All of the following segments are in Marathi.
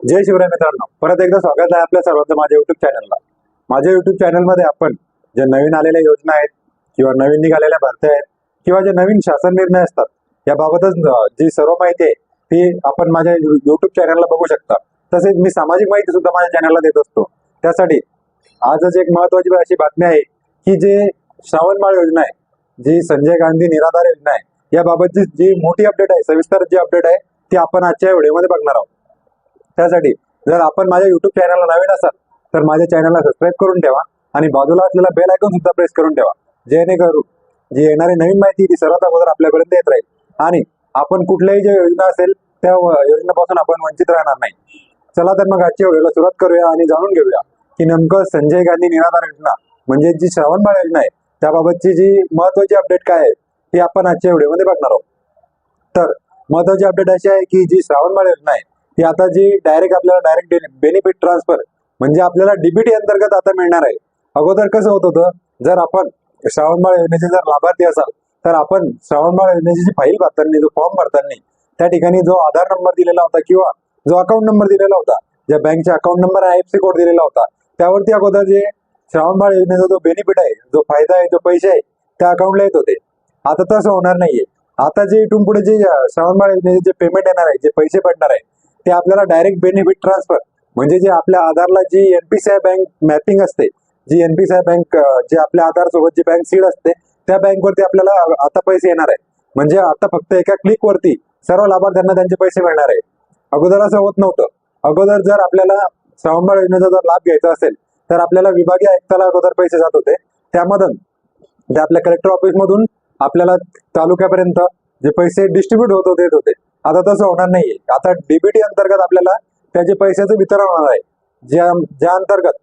जय शिवराय मित्रांनो. परत एकदा स्वागत आहे आपल्या सर्वांचं माझ्या युट्यूब चॅनलला माझ्या युट्यूब चॅनलमध्ये आपण जे नवीन आलेल्या योजना आहेत किंवा नवीन निघालेल्या भरत्या आहेत किंवा जे नवीन शासन निर्णय असतात याबाबतच जी सर्व माहिती आहे ती आपण माझ्या युट्यूब चॅनलला बघू शकता. तसेच मी सामाजिक माहिती सुद्धा माझ्या चॅनलला देत असतो. त्यासाठी आजच एक महत्वाची अशी बातमी आहे की जे श्रावणमाळ योजना आहे जी संजय गांधी निराधार योजना आहे याबाबतची जी मोठी अपडेट आहे सविस्तर जी अपडेट आहे ती आपण आजच्या व्हिडिओमध्ये बघणार आहोत. त्यासाठी जर आपण माझ्या युट्यूब चॅनलला नवीन असाल तर माझ्या चॅनलला सबस्क्राईब करून ठेवा आणि बाजूला असलेला बेल आयकॉन सुद्धा प्रेस करून ठेवा. जेणेकरून जी येणारी नवीन माहिती ती सर्वात अगोदर आपल्यापर्यंत येत राहील. आणि आपण कुठल्याही ज्या योजना असेल त्या योजनेपासून आपण वंचित राहणार नाही. चला तर मग आजच्या व्हिडिओला सुरुवात करूया आणि जाणून घेऊया की नेमकं संजय गांधी निराधार योजना म्हणजे जी श्रावणबाळ योजना आहे त्याबाबतची जी महत्वाची अपडेट काय आहे ती आपण आजच्या व्हिडिओमध्ये बघणार आहोत. तर महत्वाची अपडेट अशी आहे की जी श्रावणबाळ योजना आहे ती आता जी डायरेक्ट आपल्याला डायरेक्ट बेनिफिट ट्रान्सफर म्हणजे आपल्याला डीबीटी अंतर्गत आता मिळणार आहे. अगोदर कसं होत होतं जर आपण श्रावणबाळ योजनेचे जर लाभार्थी असाल तर आपण श्रावणबाळ योजनेची जी फाईल भरताना जो फॉर्म भरताना त्या ठिकाणी जो आधार नंबर दिलेला होता किंवा जो अकाउंट नंबर दिलेला होता ज्या बँकचा account number I F C code दिलेला होता त्यावरती अगोदर जे श्रावणबाळ योजनेचा जो बेनिफिट आहे जो फायदा आहे जो पैसे आहे त्या अकाउंटला येत होते. आता तसं होणार नाहीये. आता जे इथून पुढे जे श्रावणबाळ योजनेचे जे पेमेंट येणार आहे जे पैसे पडणार आहे ते आपल्याला डायरेक्ट बेनिफिट ट्रान्सफर म्हणजे जे आपल्या आधारला जी एनपीसीआय बँक मॅपिंग असते जी एनपीसीआय बँक जे आपल्या आधार सोबत जी बँक सीड असते त्या बँकवरती आपल्याला आता पैसे येणार आहे म्हणजे आता फक्त एका क्लिक वरती सर्व लाभार्थ्यांना त्यांचे पैसे मिळणार आहे अगोदर असं होत नव्हतं. अगोदर जर आपल्याला श्रावणबाळ योजनेचा जर लाभ घ्यायचा असेल तर आपल्याला विभागीय आयुक्ताला अगोदर पैसे जात होते. त्यामधून ते आपल्या कलेक्टर ऑफिस मधून आपल्याला तालुक्यापर्यंत जे पैसे डिस्ट्रीब्युट होत होते होते. आता तसं होणार नाहीये. आता डीबीटी अंतर्गत आपल्याला त्याचे पैशाचं वितरण होणार आहे. ज्या ज्या अंतर्गत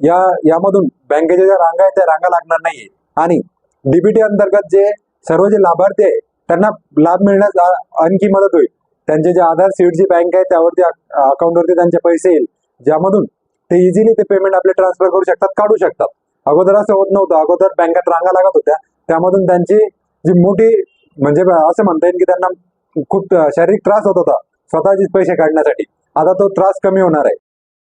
या यामधून बँकेच्या ज्या रांगा आहेत त्या रांगा लागणार नाहीये. आणि डीबीटी अंतर्गत जे सर्व जे लाभार्थी आहे त्यांना लाभ मिळण्यास आणखी मदत होईल. त्यांचे जे आधार सीट जी बँक आहे त्यावरती अकाउंटवरती त्यांचे पैसे येईल. ज्यामधून ते इझिली ते पेमेंट आपले ट्रान्सफर करू शकतात काढू शकतात. अगोदर असं होत नव्हतं. अगोदर बँकात रांगा लागत होत्या. त्यामधून त्यांची जी मोठी म्हणजे असं म्हणता येईल की त्यांना खूप शारीरिक त्रास होत होता स्वतःचेच पैसे काढण्यासाठी. आता तो त्रास कमी होणार आहे.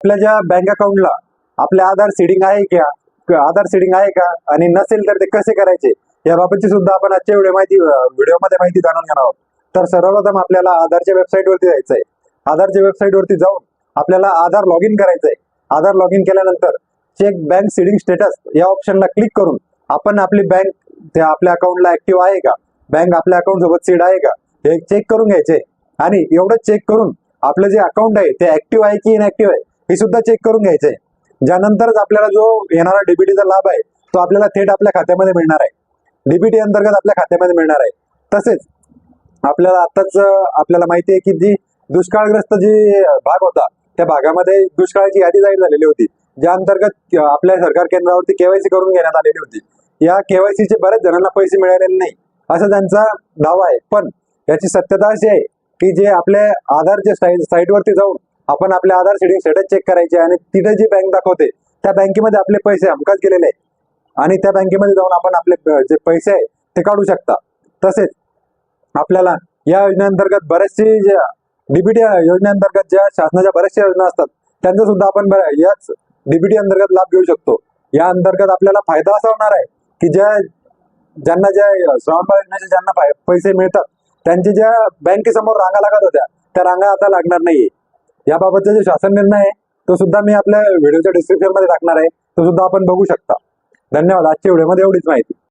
आपल्या ज्या बँक अकाउंटला आपले आधार सीडिंग आहे का आधार सीडिंग आहे का आणि नसेल तर ते कसे करायचे याबाबतची सुद्धा आपण आजच्या व्हिडिओ माहिती व्हिडिओमध्ये माहिती जाणून घेणार आहोत. तर सर्वप्रथम आपल्याला आधारच्या वेबसाईट वरती जायचं आहे आधारच्या वेबसाईट वरती जाऊन आपल्याला आधार लॉग इन करायचं आहे आधार लॉग इन केल्यानंतर चेक बँक सीडिंग स्टेटस या ऑप्शनला क्लिक करून आपण आपली बँक त्या आपल्या अकाउंटला ऍक्टिव्ह आहे का? बँक आपल्या अकाउंट सोबत सीड आहे का? हे चेक करून घ्यायचे. आणि एवढं चेक करून आपलं जे अकाउंट आहे ते ऍक्टिव्ह आहे की इनऍक्टिव्ह आहे हे सुद्धा चेक करून घ्यायचंय ज्यानंतरच आपल्याला जो येणारा डीबीटीचा लाभ आहे तो आपल्याला थेट आपल्या खात्यामध्ये मिळणार आहे. डीबीटी अंतर्गत आपल्या खात्यामध्ये मिळणार आहे. तसेच आपल्याला आताच आपल्याला माहिती आहे की जी दुष्काळग्रस्त जी भाग होता त्या भागामध्ये दुष्काळाची यादी जाहीर झालेली होती. ज्या अंतर्गत आपल्या सरकार केंद्रावरती केवायसी करून घेण्यात आलेली होती. या केवायसीचे बऱ्याच जणांना पैसे मिळालेले नाही असा त्यांचा दावा आहे. पण याची सत्यता अशी आहे की जे आपल्या आधारच्या साईट वरती जाऊन आपण आपले आधार सेडिंग स्टेटस चेक करायचे आणि तिथे जी बँक दाखवते त्या बँकेमध्ये आपले पैसे हमखास गेलेले आहे आणि त्या बँकेमध्ये जाऊन आपण आपले जे पैसे आहे ते काढू शकता. तसेच आपल्याला या योजनेअंतर्गत बरेचसे जे डीबीटी योजनेअंतर्गत ज्या शासनाच्या बऱ्याचशा योजना असतात त्यांचा सुद्धा आपण याच डीबीटी अंतर्गत लाभ घेऊ शकतो. या अंतर्गत आपल्याला फायदा असा होणार आहे की ज्या ज्यांना ज्या श्रावणबाळ योजनेचे ज्यांना पैसे मिळतात त्यांची ज्या बँकेसमोर रांगा लागत होत्या त्या रांगा आता लागणार नाहीये. याबाबतचा जो शासन निर्णय आहे तो सुद्धा मी आपल्या व्हिडिओच्या डिस्क्रिप्शनमध्ये टाकणार आहे. तो सुद्धा आपण बघू शकता. धन्यवाद. आजच्या व्हिडिओमध्ये एवढीच माहिती.